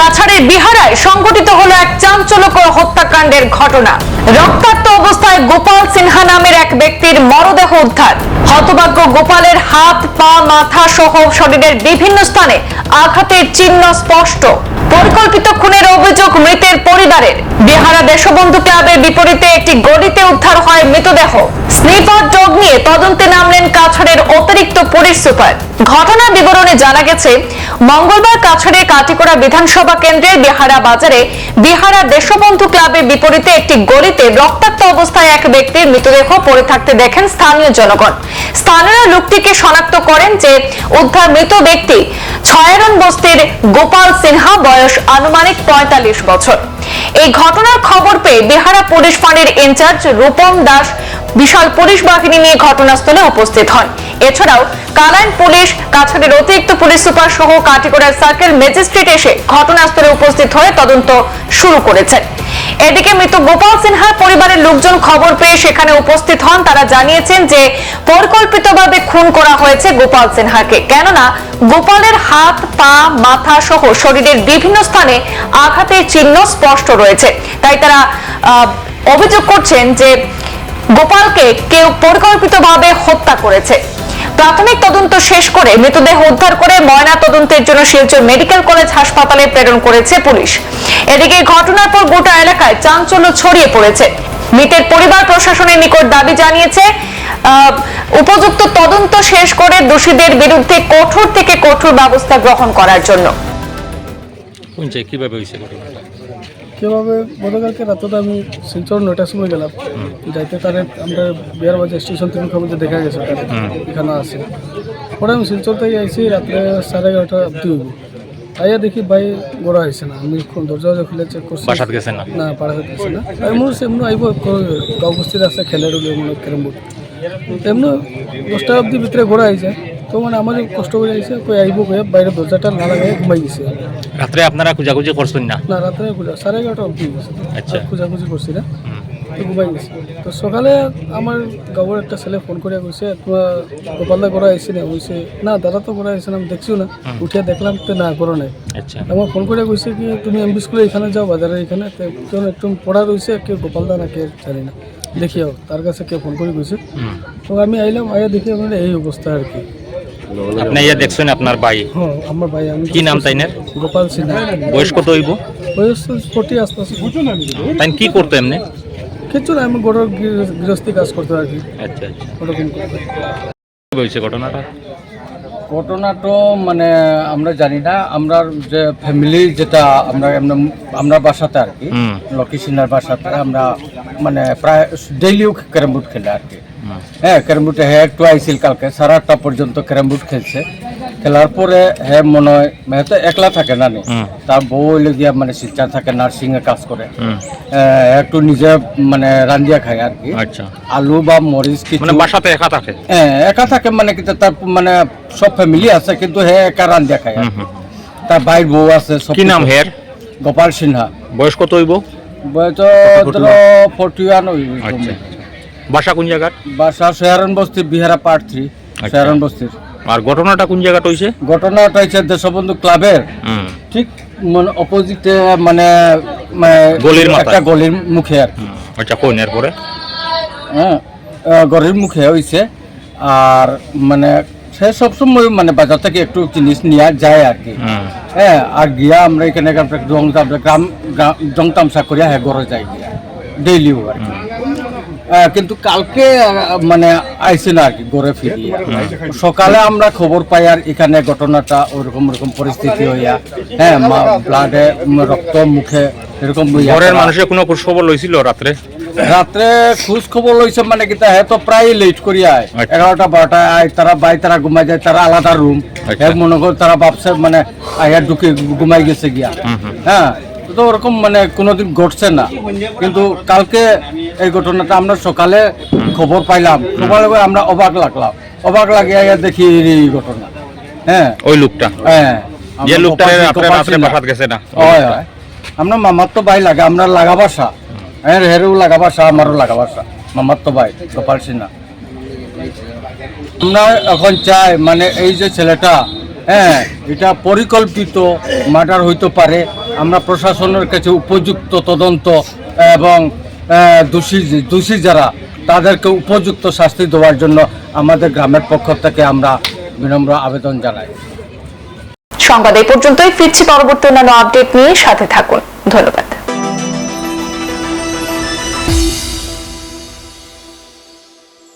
কাছাড়ের বিহারায় সংঘটিত হলো এক চাঞ্চল্যকর হত্যাকাণ্ডের ঘটনা। রক্তাক্ত অবস্থায় গোপাল সিনহা নামের এক ব্যক্তির মরদেহ উদ্ধার। হতভাগ্য গোপালের হাত, পা, মাথা সহ শরীরের বিভিন্ন স্থানে আঘাতের চিহ্ন স্পষ্ট। পরিকল্পিত খুনের অভিযোগ মৃতের পরিবারের। বিহারা দেশবন্ধু ক্লাবের বিপরীতে একটি গলিতে উদ্ধার হয় মৃতদেহ। স্নিপার ডগ নিয়ে তদন্তে নামলেন কাছাড়ের অতিরিক্ত পুলিশ সুপার। ঘটনার বিবরণে জানা গেছে, মঙ্গলবার কাছাড়ে কাটিকোড়া বিধানসভা কেন্দ্রের বিহারা বাজারে বিহারা দেশবন্ধু ক্লাবের বিপরীতে একটি গলিতে রক্তাক্ত অবস্থায় এক ব্যক্তির মৃতদেহ পড়ে থাকতে দেখেন স্থানীয় জনগণ। স্থানীয় লোকটিকে শনাক্ত করেন যে, উদ্ধার মৃত ব্যক্তি ছয়ারন বস্তির গোপাল সিনহা, বয়স আনুমানিক পঁয়তাল্লিশ বছর। এই ঘটনার খবর পেয়ে বিহারা পুলিশ ফাঁড়ির ইনচার্জ রূপম দাস বিশাল পুলিশ বাহিনী নিয়ে ঘটনাস্থলে উপস্থিত হন এছাড়াও কালাইন পুলিশ, কাছাড়ের অতিরিক্ত পুলিশ সুপার সহ কাটিগড়ার সার্কেল ম্যাজিস্ট্রেট এসে ঘটনাস্থলে উপস্থিত হয়ে তদন্ত শুরু করেছেন। এদিকে মৃত গোপাল সিনহার পরিবারের লোকজন খবর পেয়ে সেখানে উপস্থিত হন। তারা জানিয়েছেন যে পরিকল্পিতভাবে খুন করা হয়েছে গোপাল সিনহাকে। কেননা গোপালের হাত, পা, মাথা সহ শরীরের বিভিন্ন স্থানে আঘাতের চিহ্ন স্পষ্ট রয়েছে। তাই তারা অভিযোগ করছেন যে গোপালকে কেউ পরিকল্পিতভাবে হত্যা করেছে। প্রাথমিক তদন্ত শেষ করে মৃতদেহ উদ্ধার করে ময়না তদন্তের জন্য শিলচর মেডিকেল কলেজ হাসপাতালে প্রেরণ করেছে পুলিশ। এদিকে ঘটনার পর গোটা এলাকায় চাঞ্চল্য ছড়িয়ে পড়েছে। মৃতের পরিবার প্রশাসনের নিকট দাবি জানিয়েছে উপযুক্ত তদন্ত শেষ করে দোষীদের বিরুদ্ধে কঠোর থেকে কঠোর ব্যবস্থা গ্রহণ করার জন্য। কীভাবে হয়েছে ঘটনাটা? কীভাবে গতকালকে রাতে আমি শিলচর নয়টার সময় গেলাম। যাইতে তারে আমরা বিহার বাজার স্টেশন থেকে খবর দেখা গেছে তার এখানে আছে। পরে আমি শিলচর থেকে আইসি রাত্রে সাড়ে এগারোটা অব্দি হইব। আইয়া দেখি ভাই গোড়া হয়েছে না আমি দরজা খুলে চেক করছি। বাসাত গেছে না? না পাড়াতে গেছে না। এমন এমন আইব গাঁও বস্তিতে আছে খেলে উঠে মনে ক্যারেম বোর্ড এমন দশটা অব্দি ভিতরে গোড়া হয়েছে তো মানে আমার কষ্ট করে আইছে কই আইব কয়ে বাইরে দরজাটা না লাগাই ঘুমাই গেছে। রাত্রে আপনারা খুঁজাখুঁজি করছেন না? না রাত্রে খুঁজা সাড়ে এগারোটা অব্দি গেছে। আচ্ছা। খোঁজাখুঁজি করছি না। তো ঘুমাই গেছি। তো সকালে আমার গাঁৱৰ একটা ছেলে ফোন করে কইছে তোমার গোপালদা করা আইসি না কইছে না দাদা তো করা আইসি না আমি দেখছিও না। উঠিয়ে দেখলাম তো না করো নাই। আচ্ছা। আমার ফোন করে কইছে কি তুমি এমবি স্কুলে এখানে যাও বাজারে এখানে। তো কেউ একটু পড়া রয়েছে কে গোপালদা না কে জানি না। দেখিও তার কাছে কে ফোন করে কইছে। তো আমি আইলাম আইয়া দেখি আমার এই অবস্থা আর কি। আপনি ইয়া দেখছেন আপনার ভাই। হ্যাঁ আমার ভাই আমি কি নাম তাইনের? গোপাল সিনহা। বয়স কত হইব? বয়স ফোর্টি আশপাশে। তাই কি করতো এমনি? কিছু না আমি গোড়ার গৃহস্থী কাজ করতে আর কি। আচ্ছা আচ্ছা। ওরকম হয়েছে ঘটনাটা? ঘটনা তো মানে আমরা জানি না আমরা যে ফ্যামিলি যেটা আমরা আমরা বাসাতে আর কি। লকি সিনহার বাসাতে আমরা মানে প্রায় ডেইলিও ক্যারাম বোর্ড খেলে আর কি। হ্যাঁ ক্যারাম বোর্ডে হ্যাঁ একটু আইছিল কালকে সাড়ে আটটা পর্যন্ত ক্যারাম বোর্ড খেলছে। খেলার পরে হ্যাঁ মনে হয় মানে তো একলা থাকে না নি। তার বউ হইলে গিয়া মানে শিলচার থাকে নার্সিংয়ে কাজ করে। হ্যাঁ, একটু নিজে মানে রান্দিয়া খায় আর কি। আচ্ছা। আলু বা মরিচ কিছু মানে বাসাতে একা থাকে? হ্যাঁ, একা থাকে মানে কিন্তু তার মানে সব ফ্যামিলি আছে কিন্তু হে একা রান খায়। তার ভাই বউ আছে সব কি নাম। হের গোপাল সিনহা। বয়স কত হইব? বয়স ধরো ফোর্টি ওয়ান আচ্ছা। বাসা কোন জায়গার? বাসা শেহারন বস্তি বিহারা পার্ট থ্রি আচ্ছা। বস্তির। আর ঘটনাটা কোন জায়গাটা হইছে? ঘটনাটা হচ্ছে দেশবন্ধু ক্লাবের। ঠিক মানে অপোজিটে মানে গলির একটা গলির মুখে আর। আচ্ছা কোন? এরপরে? হ্যাঁ গলির মুখে হয়েছে আর মানে সে সবসময় মানে বাজার থেকে একটু জিনিস নেওয়া যায় আর কি। হ্যাঁ আর গিয়া আমরা এখানে জং গ্রাম গ্রাম জং তামসা করিয়া হ্যাঁ গড়ে যাই গিয়া। ডেইলিও আর কি। কিন্তু কালকে মানে আইসি না আর কি গড়ে ফিরি সকালে আমরা খবর পাই আর এখানে ঘটনাটা ওরকম ওরকম পরিস্থিতি হইয়া হ্যাঁ ব্লাডে রক্ত মুখে এরকম ঘরের মানুষের কোনো খোঁজ খবর লইছিল রাত্রে? রাত্রে খোঁজ খবর লইছে মানে কি হ্যাঁ তো প্রায় লেট করি আয়। আচ্ছা। এগারোটা বারোটা আয় তারা বাই তারা ঘুমাই যায় তারা আলাদা রুম আচ্ছা। হ্যাঁ মনে কর তারা ভাবছে মানে আয়া ঢুকে ঘুমাই গেছে গিয়া। হ্যাঁ তো ওরকম মানে কোনোদিন ঘটছে না। কিন্তু কালকে এই ঘটনাটা আমরা সকালে খবর পাইলাম। পেয়ে আমরা অবাক লাগলাম। অবাক লাগে আয়া দেখি এই ঘটনা। হ্যাঁ। ওই লোকটা? হ্যাঁ। যে আমরা লোকটা কপাল- রাত্রে। বাসাত গেছে না? হয় হয়। আমরা মামার তো ভাই লাগে আমরা লাগা বাসা। হ্যাঁ হেরও লাগা বাসা আমারও লাগা বাসা। মামার তো ভাই গোপাল সিনহা। আমরা এখন চাই মানে এই যে ছেলেটা হ্যাঁ এটা পরিকল্পিত মার্ডার হইতে পারে। আমরা প্রশাসনের কাছে উপযুক্ত তদন্ত এবং দোষী দোষী যারা, তাদেরকে উপযুক্ত শাস্তি দেওয়ার জন্য আমাদের গ্রামের পক্ষ থেকে আমরা বিনম্র আবেদন জানাই। সংবাদ এই পর্যন্তই। ফিরছি পরবর্তী অন্যান্য আপডেট নিয়ে সাথে থাকুন। ধন্যবাদ।